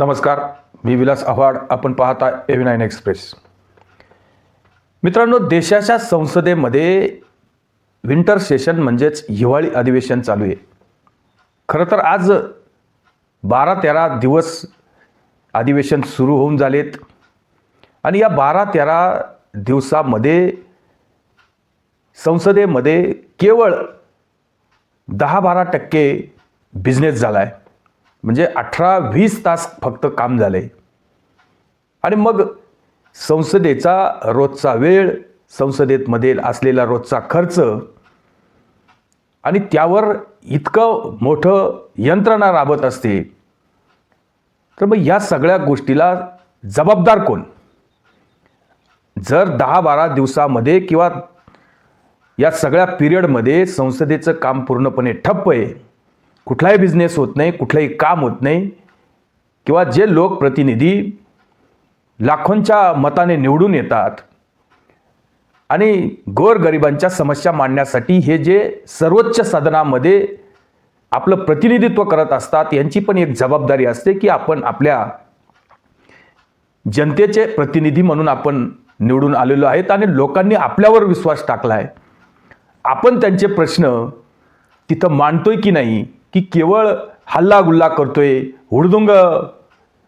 नमस्कार मी विलास आव्हाड. आपण पाहता एव्ही नाईन एक्सप्रेस मित्रांनो देशाच्या संसदेमध्ये विंटर सेशन म्हणजेच हिवाळी अधिवेशन चालू आहे. खरं तर आज बारा तेरा दिवस अधिवेशन सुरू होऊन झालेत. आणि या बारा तेरा दिवसामध्ये संसदेमध्ये केवळ दहा बारा टक्के बिझनेस झाला आहे म्हणजे अठरा वीस तास फक्त काम झालं. आहे आणि मग संसदेचा रोजचा वेळ संसदेमध्ये असलेला रोजचा खर्च आणि त्यावर इतकं मोठं यंत्रणा राबत असते. तर मग या सगळ्या गोष्टीला जबाबदार कोण? जर दहा बारा दिवसामध्ये किंवा या सगळ्या पिरियडमध्ये संसदेचं काम पूर्णपणे ठप्प आहे कुठलाही बिझनेस होत नाही कुठलंही काम होत नाही किंवा जे लोकप्रतिनिधी लाखोंच्या मताने निवडून येतात आणि गोरगरिबांच्या समस्या मांडण्यासाठी हे जे सर्वोच्च सदनामध्ये आपलं प्रतिनिधित्व करत असतात यांची पण एक जबाबदारी असते की आपण आपल्या जनतेचे प्रतिनिधी म्हणून आपण निवडून आलेलो आहेत आणि लोकांनी आपल्यावर विश्वास टाकला आहे आपण त्यांचे प्रश्न तिथं मांडतोय की नाही की केवळ हल्लागुल्ला करतोय हुडदुंग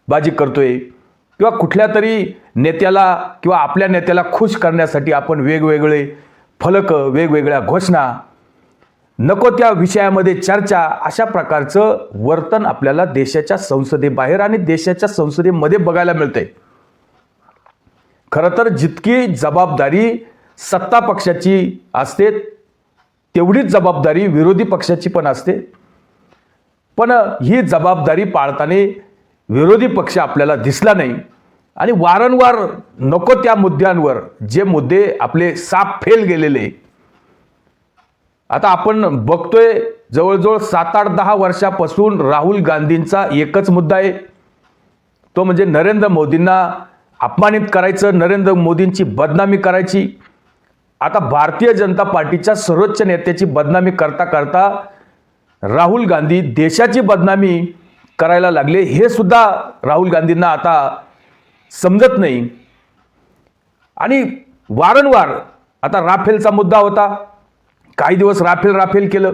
बाजी करतोय किंवा कुठल्या तरी नेत्याला किंवा आपल्या नेत्याला खुश करण्यासाठी आपण वेगवेगळे फलक वेगवेगळ्या घोषणा नको त्या विषयामध्ये चर्चा अशा प्रकारचं वर्तन आपल्याला देशाच्या संसदेबाहेर आणि देशाच्या संसदेमध्ये बघायला मिळतंय. खरं तर जितकी जबाबदारी सत्ता पक्षाची असते तेवढीच जबाबदारी विरोधी पक्षाची पण असते. पण ही जबाबदारी पाळताना विरोधी पक्ष आपल्याला दिसला नाही. आणि वारंवार नको त्या मुद्द्यांवर जे मुद्दे आपले साप फेल गेलेले. आता आपण बघतोय जवळजवळ सात आठ दहा वर्षापासून राहुल गांधींचा एकच मुद्दा आहे. तो म्हणजे नरेंद्र मोदींना अपमानित करायचं नरेंद्र मोदींची बदनामी करायची. आता भारतीय जनता पार्टीच्या सर्वोच्च नेत्याची बदनामी करता करता राहुल गांधी देशाची बदनामी करायला लागले हे सुद्धा राहुल गांधींना आता समजत नाही. आणि वारंवार आता राफेलचा मुद्दा होता. काही दिवस राफेल राफेल केलं.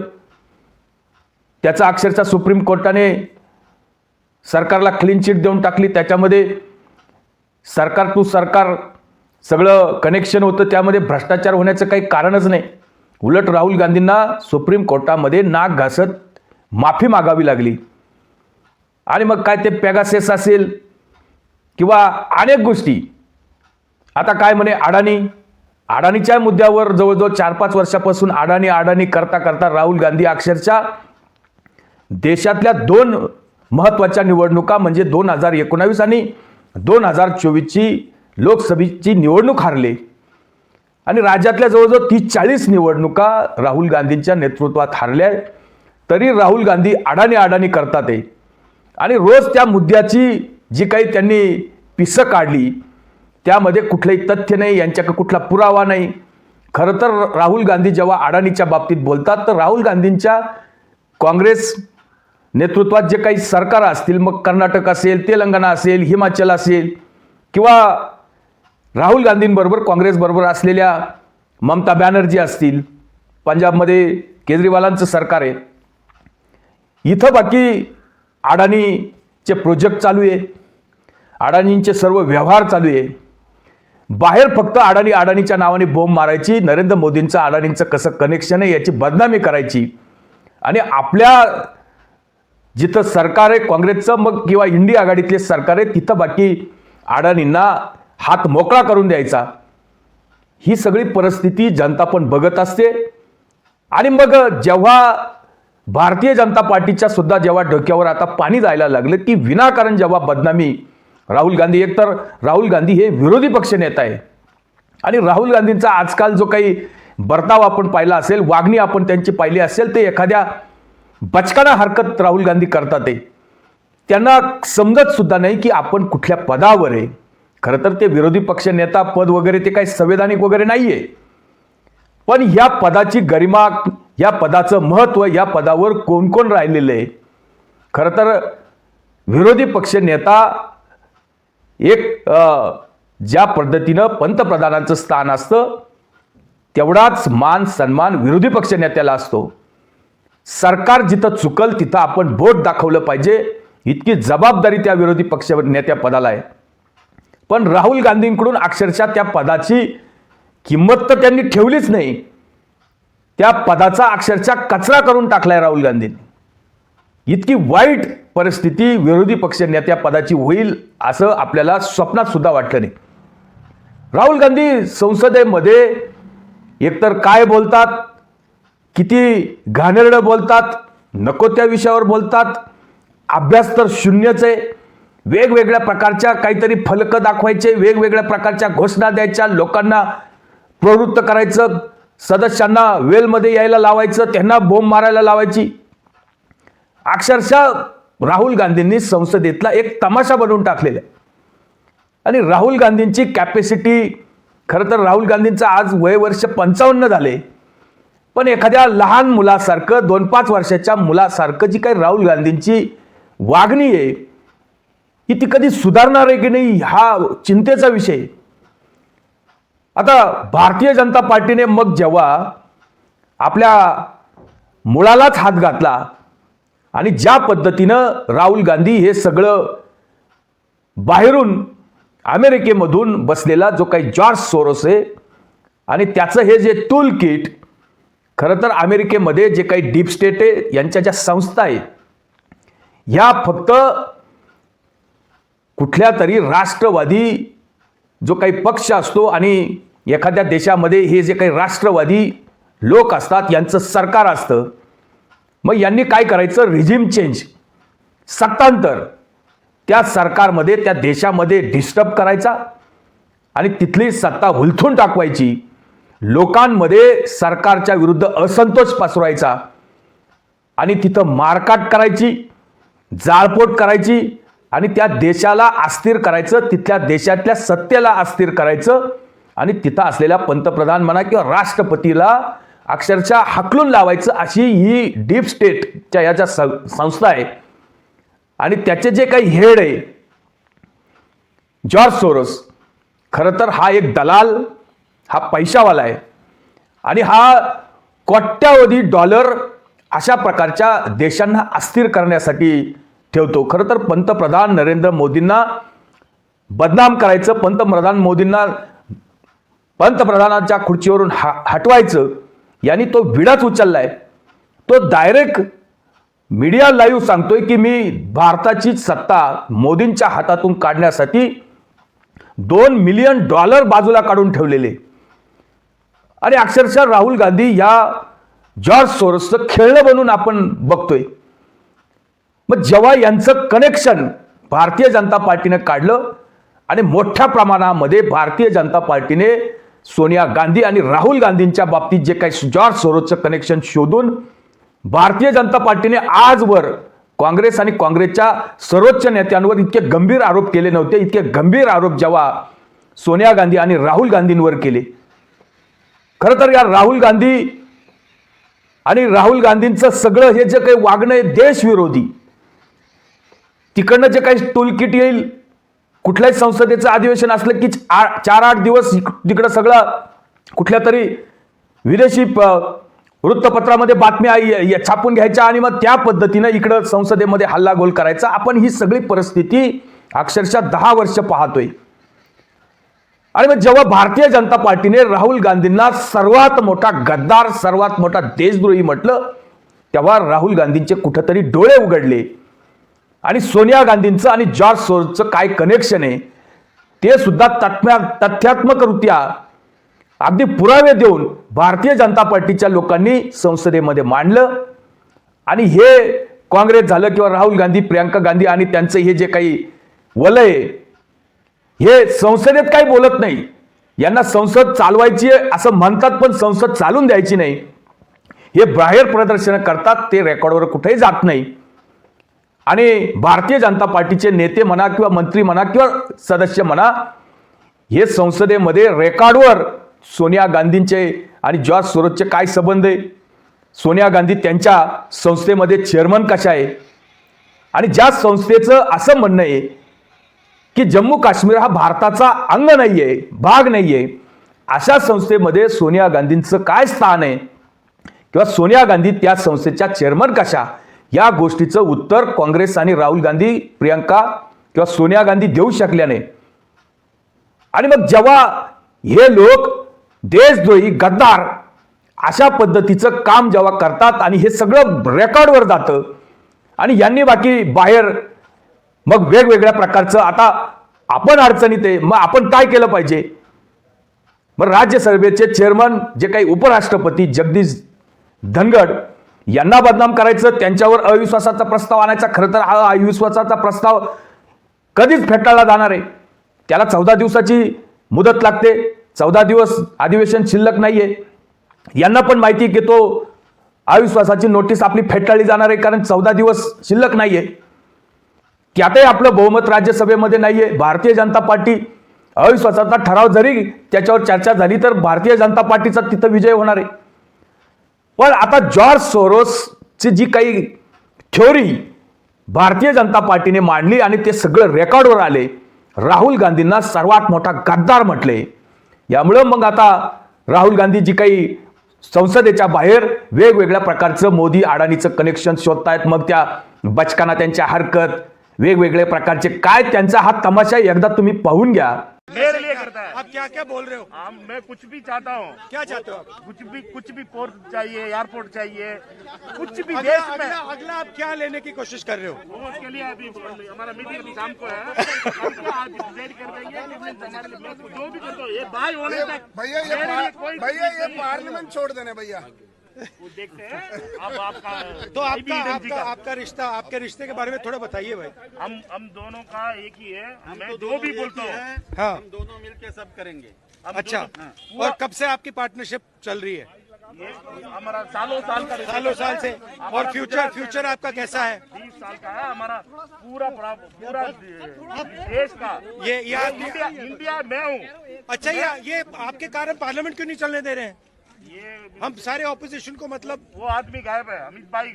त्याचा अक्षरशः सुप्रीम कोर्टाने सरकारला क्लीन चिट देऊन टाकली. त्याच्यामध्ये सरकार टू सरकार सगळं कनेक्शन होतं. त्यामध्ये भ्रष्टाचार होण्याचं काही कारणच नाही. उलट राहुल गांधींना सुप्रीम कोर्टामध्ये नाक घासत माफी मागावी लागली. आणि मग काय ते पॅगासेस असेल किंवा अनेक गोष्टी. आता काय म्हणे अडाणी? अडाणीच्या मुद्द्यावर जवळजवळ चार पाच वर्षापासून अडाणी अडाणी करता करता राहुल गांधी अक्षरशः देशातल्या दोन महत्त्वाच्या निवडणुका म्हणजे दोन हजार एकोणावीस आणि दोन हजार चोवीसची लोकसभेची निवडणूक हारले. आणि राज्यातल्या जवळजवळ तीस चाळीस निवडणुका राहुल गांधींच्या नेतृत्वात हारल्या तरी राहुल गांधी अडाणी अडाणी करतात आहे आणि रोज त्या मुद्द्याची जी काही त्यांनी पिसं काढली त्यामध्ये कुठलंही तथ्य नाही यांच्याकडे कुठला पुरावा नाही. खरं तर राहुल गांधी जेव्हा अडाणीच्या बाबतीत बोलतात तर राहुल गांधींच्या काँग्रेस नेतृत्वात जे काही सरकार असतील मग कर्नाटक असेल तेलंगणा असेल हिमाचल असेल किंवा राहुल गांधींबरोबर काँग्रेसबरोबर असलेल्या ममता बॅनर्जी असतील पंजाबमध्ये केजरीवालांचं सरकार आहे. इथं बाकी अडाणीचे प्रोजेक्ट चालू आहे. अडाणींचे सर्व व्यवहार चालू आहे. बाहेर फक्त अडाणी अडाणीच्या नावाने बोंब मारायची नरेंद्र मोदींचं अडाणींचं कसं कनेक्शन आहे याची बदनामी करायची. आणि आपल्या जिथं सरकार आहे काँग्रेसचं मग किंवा इंडिया आघाडीतले सरकार आहे तिथं बाकी अडाणींना हात मोकळा करून द्यायचा. ही सगळी परिस्थिती जनता पण बघत असते. आणि मग जेव्हा भारतीय जनता पार्टीच्या सुद्धा जेव्हा डोक्यावर आता पाणी जायला लागलं की विनाकारण जेव्हा बदनामी राहुल गांधी एकतर राहुल गांधी हे विरोधी पक्ष नेता आहे. आणि राहुल गांधींचा आजकाल जो काही बर्ताव आपण पाहिला असेल वागणी आपण त्यांची पाहिली असेल ते एखाद्या बचकाना हरकत राहुल गांधी करतात ते त्यांना समजत सुद्धा नाही की आपण कुठल्या पदावर आहे. खरं तर ते विरोधी पक्ष नेता पद वगैरे ते काही संवैधानिक वगैरे नाही आहे पण या पदाची गरिमा या पदाचं महत्त्व या पदावर कोण कोण राहिलेलं आहे? खरं तर विरोधी पक्ष नेता एक ज्या पद्धतीनं पंतप्रधानांचं स्थान असतं तेवढाच मान सन्मान विरोधी पक्ष नेत्याला असतो. सरकार जिथं चुकल तिथं आपण बोट दाखवलं पाहिजे. इतकी जबाबदारी त्या विरोधी पक्ष नेत्या पदाला आहे. पण राहुल गांधींकडून अक्षरशः त्या पदाची किंमत तर त्यांनी ठेवलीच नाही. त्या पदाचा अक्षरशः कचरा करून टाकलाय राहुल गांधींनी. इतकी वाईट परिस्थिती विरोधी पक्ष नेत्या पदाची होईल असं आपल्याला स्वप्नात सुद्धा वाटलं नाही. राहुल गांधी संसदेमध्ये एकतर काय बोलतात किती घाणेरडं बोलतात नको त्या विषयावर बोलतात अभ्यास तर शून्यच आहे. वेगवेगळ्या प्रकारच्या काहीतरी फलक दाखवायचे वेगवेगळ्या प्रकारच्या घोषणा द्यायच्या लोकांना प्रवृत्त करायचं सदस्यांना वेलमध्ये यायला लावायचं त्यांना बोंब मारायला लावायची. अक्षरशः राहुल गांधींनी संसदेतला एक तमाशा बनवून टाकलेला आहे. आणि राहुल गांधींची कॅपॅसिटी खरं तर राहुल गांधींचं आज वय वर्ष पंचावन्न झाले पण एखाद्या लहान मुलासारखं दोन पाच वर्षाच्या मुलासारखं जी काही राहुल गांधींची वागणी आहे ही ती कधी सुधारणार आहे की नाही हा चिंतेचा विषय. आता भारतीय जनता पार्टीने मग जेव्हा आपल्या मुळालाच हात घातला आणि ज्या पद्धतीनं राहुल गांधी हे सगळं बाहेरून अमेरिकेमधून बसलेला जो काही जॉर्ज सोरोस आहे आणि त्याचं हे जे टूल किट खरं तर अमेरिकेमध्ये जे काही डीप स्टेट आहे यांच्या ज्या संस्था आहेत ह्या फक्त कुठल्या तरी राष्ट्रवादी जो काही पक्ष असतो आणि एखाद्या देशामध्ये हे जे काही राष्ट्रवादी लोक असतात यांचं सरकार असतं मग यांनी काय करायचं? रिजिम चेंज सत्तांतर. त्या सरकारमध्ये त्या देशामध्ये डिस्टर्ब करायचा आणि तिथली सत्ता हुलथून टाकवायची. लोकांमध्ये सरकारच्या विरुद्ध असंतोष पसरवायचा आणि तिथं मारकाट करायची जाळपोट करायची आणि त्या देशाला अस्थिर करायचं तिथल्या देशातल्या सत्तेला अस्थिर करायचं आणि तिथं असलेल्या पंतप्रधान म्हणा किंवा राष्ट्रपतीला अक्षरशः हकलून लावायचं अशी ही डीप स्टेटच्या या ज्या सं- संस्था आहे. आणि त्याचे जे काही हेड आहे जॉर्ज सोरोस खरं तर हा एक दलाल हा पैशावाला आहे. आणि हा कोट्यावधी डॉलर अशा प्रकारच्या देशांना अस्थिर करण्यासाठी ठेवतो. खरं तर पंतप्रधान नरेंद्र मोदींना बदनाम करायचं पंतप्रधान मोदींना पंतप्रधानाच्या खुर्चीवरून हा हटवायचं यांनी तो विडाच उचललाय. तो डायरेक्ट मीडिया लाईव्ह सांगतोय की मी भारताची सत्ता मोदींच्या हातातून काढण्यासाठी दोन मिलियन डॉलर बाजूला काढून ठेवलेले. आणि अक्षरशः राहुल गांधी या जॉर्ज सोरसचं खेळणं बनून आपण बघतोय. मग जेव्हा यांचं कनेक्शन भारतीय जनता पार्टीने काढलं आणि मोठ्या प्रमाणामध्ये भारतीय जनता पार्टीने सोनिया गांधी आणि राहुल गांधींच्या बाबतीत जे काही जॉर्ज सोरोजचं कनेक्शन शोधून भारतीय जनता पार्टीने आजवर काँग्रेस आणि काँग्रेसच्या सर्वोच्च नेत्यांवर इतके गंभीर आरोप केले नव्हते. इतके गंभीर आरोप जेव्हा सोनिया गांधी आणि राहुल गांधींवर केले. खरं तर या राहुल गांधी आणि राहुल गांधींचं सगळं हे जे काही वागणं आहे देशविरोधी तिकडनं जे काही टूलकिट येईल कुठल्याही संसदेचं अधिवेशन असलं की चार आठ दिवस तिकडं सगळं कुठल्या तरी विदेशी वृत्तपत्रामध्ये बातम्या छापून घ्यायच्या आणि मग त्या पद्धतीनं इकडं संसदेमध्ये हल्लागोल करायचा. आपण ही सगळी परिस्थिती अक्षरशः दहा वर्ष पाहतोय. आणि मग जेव्हा भारतीय जनता पार्टीने राहुल गांधींना सर्वात मोठा गद्दार सर्वात मोठा देशद्रोही म्हटलं तेव्हा राहुल गांधींचे कुठंतरी डोळे उघडले. आणि सोनिया गांधींचं आणि जॉर्ज सोरचं काय कनेक्शन आहे ते सुद्धा तथ्या तथ्यात्मकरित्या अगदी पुरावे देऊन भारतीय जनता पार्टीच्या लोकांनी संसदेमध्ये मांडलं. आणि हे काँग्रेस झालं किंवा राहुल गांधी प्रियांका गांधी आणि त्यांचं हे जे काही वलय हे संसदेत काही बोलत नाही. यांना संसद चालवायची आहे असं म्हणतात पण संसद चालून द्यायची नाही. हे बाहेर प्रदर्शन करतात ते रेकॉर्डवर कुठेही जात नाही. आणि भारतीय जनता पार्टीचे नेते म्हणा किंवा मंत्री म्हणा किंवा सदस्य म्हणा हे संसदेमध्ये रेकॉर्डवर सोनिया गांधींचे आणि जॉर्ज सोरोजचे काय संबंध आहे? सोनिया गांधी त्यांच्या संस्थेमध्ये चेअरमन कशा आहे? आणि ज्या संस्थेचं असं म्हणणं आहे की जम्मू काश्मीर हा भारताचा अंग नाही आहे भाग नाही आहे अशा संस्थेमध्ये सोनिया गांधींचं काय स्थान आहे? किंवा सोनिया गांधी त्या संस्थेच्या चेअरमन कशा? या गोष्टीचं उत्तर काँग्रेस आणि राहुल गांधी प्रियंका किंवा सोनिया गांधी देऊ शकल्या नाही आणि मग जेव्हा हे लोक देशद्रोही गद्दार अशा पद्धतीचं काम जेव्हा करतात आणि हे सगळं रेकॉर्डवर जातं आणि यांनी बाकी बाहेर मग वेगवेगळ्या प्रकारचं आता आपण अडचणीत आहे मग आपण काय केलं पाहिजे? मग राज्यसभेचे चेअरमन जे काही उपराष्ट्रपती जगदीश धनगड यांना बदनाम करायचं त्यांच्यावर अविश्वासाचा प्रस्ताव आणायचा खरं तर हा अविश्वासाचा प्रस्ताव कधीच फेटाळला जाणार आहे. त्याला चौदा दिवसाची मुदत लागते. चौदा दिवस अधिवेशन शिल्लक नाहीये. यांना पण माहिती आहे की तो अविश्वासाची नोटीस आपली फेटाळली जाणार आहे कारण चौदा दिवस शिल्लक नाहीये. त्यातही आपलं बहुमत राज्यसभेमध्ये नाहीये. भारतीय जनता पार्टी अविश्वासाचा ठराव जरी त्याच्यावर चर्चा झाली तर भारतीय जनता पार्टीचा तिथं विजय होणार आहे. पण आता जॉर्ज सोरोसची जी काही थ्योरी भारतीय जनता पार्टीने मांडली आणि ते सगळं रेकॉर्डवर आले राहुल गांधींना सर्वात मोठा गद्दार म्हटले. यामुळं मग आता राहुल गांधी जी काही संसदेच्या बाहेर वेगवेगळ्या प्रकारचं मोदी अडाणीचं कनेक्शन शोधतायत मग त्या बचकाना त्यांच्या हरकत वेगवेगळे प्रकारचे काय त्यांचा हा तमाशा एकदा तुम्ही पाहून घ्या. मेरे लिए करता है। आप क्या क्या बोल रहे हो? हम मैं कुछ भी चाहता हूँ। क्या चाहते हो कुछ भी कुछ भी पोर्ट चाहिए एयरपोर्ट चाहिए कुछ भी अगला, देश में। अगला, अगला आप क्या लेने की कोशिश कर रहे हो? वो उसके लिए अभी हमारा मीटिंग अभी शाम को है। कर जो भी करता हूँ ये भाई होने तक भैया भैया ये पार्लियामेंट छोड़ देने भैया। वो देखते हैं। अब आपका तो आपका आपका आपका रिश्ता आपके रिश्ते के बारे में थोड़ा बताइए भाई। हम हम दोनों का एक ही है। हम मैं दो भी बोलता हूँ। हाँ। हम दोनों मिलके सब करेंगे। अच्छा। हाँ। और कब से आपकी पार्टनरशिप चल रही है? हमारा सालों साल का सालों साल से। और फ्यूचर फ्यूचर आपका कैसा है? बीस साल का है। हमारा पूरा पूरा देश का। ये ये इंडिया इंडिया मैं हूँ। अच्छा ये ये आपके कारण पार्लियामेंट क्यों नहीं चलने दे रहे हैं? ये हम सारे ऑपोजिशन को मतलब वो आदमी गायब है। अमित भाई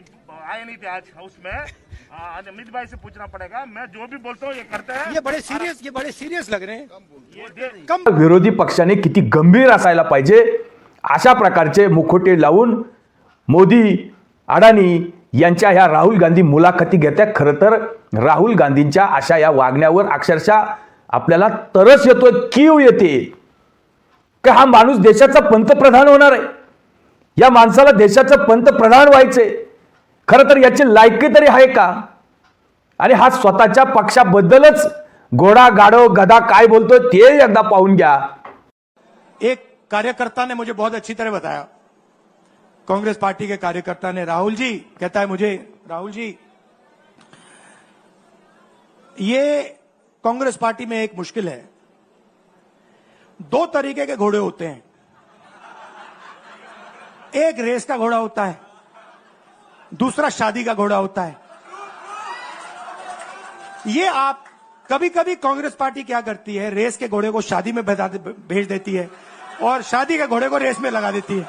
आए नहीं थे आज हाउस में। हाँ, आज अमित भाई से पूछना पड़ेगा। मैं जो भी बोलता हूँ ये करते हैं। ये बड़े सीरियस ये बड़े सीरियस लग रहे हैं। कम विरोधी पक्षाने किती गंभीर असायला पाहिजे अशा प्रकारचे मुखोटे लावून मोदी अडाणी यांच्या ह्या राहुल गांधी मुलाखती घेत्या. खरं तर राहुल गांधींच्या अशा या वागण्यावर अक्षरशः आपल्याला तरस येतोय कीव येते. का हा माणूस देशाचा पंतप्रधान होणार आहे? या माणसाला देशाचं पंतप्रधान व्हायचे खरं तर याची लायकी तरी आहे का? आणि हा स्वतःच्या पक्षाबद्दलच घोडा गाडो गदा काय बोलतोय ते एकदा पाहून घ्या. एक कार्यकर्ता ने मुझे बहुत अच्छी तरह बताया। कांग्रेस पार्टी के कार्यकर्ता ने राहुल जी कहता है मुझे राहुल जी ये कांग्रेस पार्टी में एक मुश्किल है। दो तरीके के घोड़े होते हैं। एक रेस का घोड़ा होता है, दूसरा शादी का घोड़ा होता है। ये आप कभी कभी कांग्रेस पार्टी क्या करती है, रेस के घोड़े को शादी में भेज देती है और शादी के घोड़े को रेस में लगा देती है।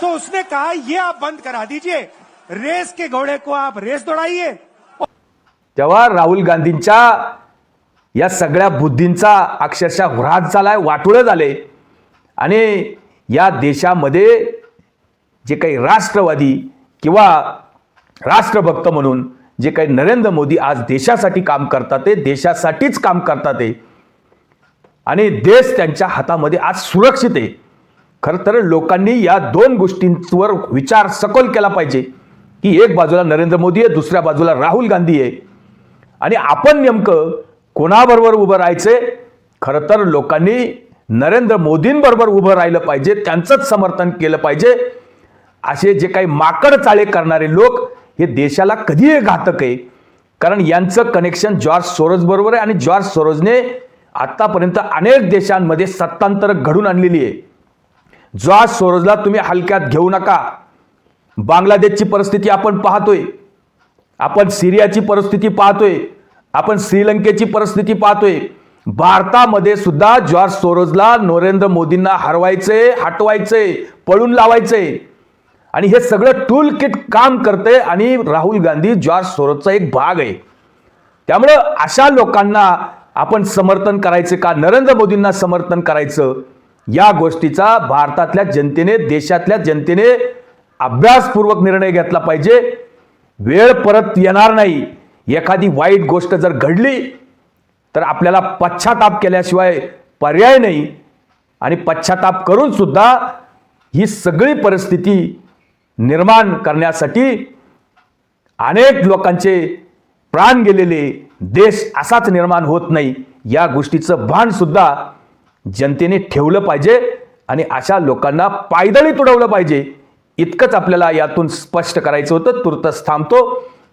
तो उसने कहा, ये आप बंद करा दीजिए, रेस के घोड़े को आप रेस दौड़ाइए। तेव्हा राहुल गांधींच्या या सगळ्या बुद्धींचा अक्षरशः ह्रास झालाय वाटोळं झाले आणि या देशामध्ये जे काही राष्ट्रवादी किंवा राष्ट्रभक्त म्हणून जे काही नरेंद्र मोदी आज देशासाठी काम करतात ते देशासाठीच काम करतात ते आणि देश त्यांच्या हातामध्ये आज सुरक्षित आहे. खरं तर लोकांनी या दोन गोष्टींवर विचार सखोल केला पाहिजे. की एक बाजूला नरेंद्र मोदी आहे दुसऱ्या बाजूला राहुल गांधी आहे. आणि आपण नेमकं कोणाबरोबर उभं राहायचे? खरं तर लोकांनी नरेंद्र मोदींबरोबर उभं राहिलं पाहिजे त्यांचंच समर्थन केलं पाहिजे. असे जे काही माकड चाळे करणारे लोक हे देशाला कधीही घातक आहे. कारण यांचं कनेक्शन जॉर्ज सोरोज बरोबर आहे आणि जॉर्ज सोरोजने आतापर्यंत अनेक देशांमध्ये सत्तांतर घडून आणलेली आहे. जॉर्ज सोरोजला तुम्ही हलक्यात घेऊ नका. बांगलादेशची परिस्थिती आपण पाहतोय. आपण सिरियाची परिस्थिती पाहतोय. आपण श्रीलंकेची परिस्थिती पाहतोय. भारतामध्ये सुद्धा जॉर्ज सोरोजला नरेंद्र मोदींना हरवायचे हटवायचे पळून लावायचे. आणि हे सगळं टूल किट काम करते आणि राहुल गांधी जॉर्ज सोरोजचा एक भाग आहे. त्यामुळं अशा लोकांना आपण समर्थन करायचं का? नरेंद्र मोदींना समर्थन करायचं? या गोष्टीचा भारतातल्या जनतेने देशातल्या जनतेने अभ्यासपूर्वक निर्णय घेतला पाहिजे. वेळ परत येणार नाही. एखादी वाईट गोष्ट जर घडली तर आपल्याला पश्चाताप केल्याशिवाय पर्याय नाही. आणि पश्चाताप करून सुद्धा ही सगळी परिस्थिती निर्माण करण्यासाठी अनेक लोकांचे प्राण गेलेले देश असाच निर्माण होत नाही. या गोष्टीचं भान सुद्धा जनतेने ठेवलं पाहिजे आणि अशा लोकांना पायदळी तुडवलं पाहिजे. इतकंच आपल्याला यातून स्पष्ट करायचं होतं. तुर्तच थांबतो.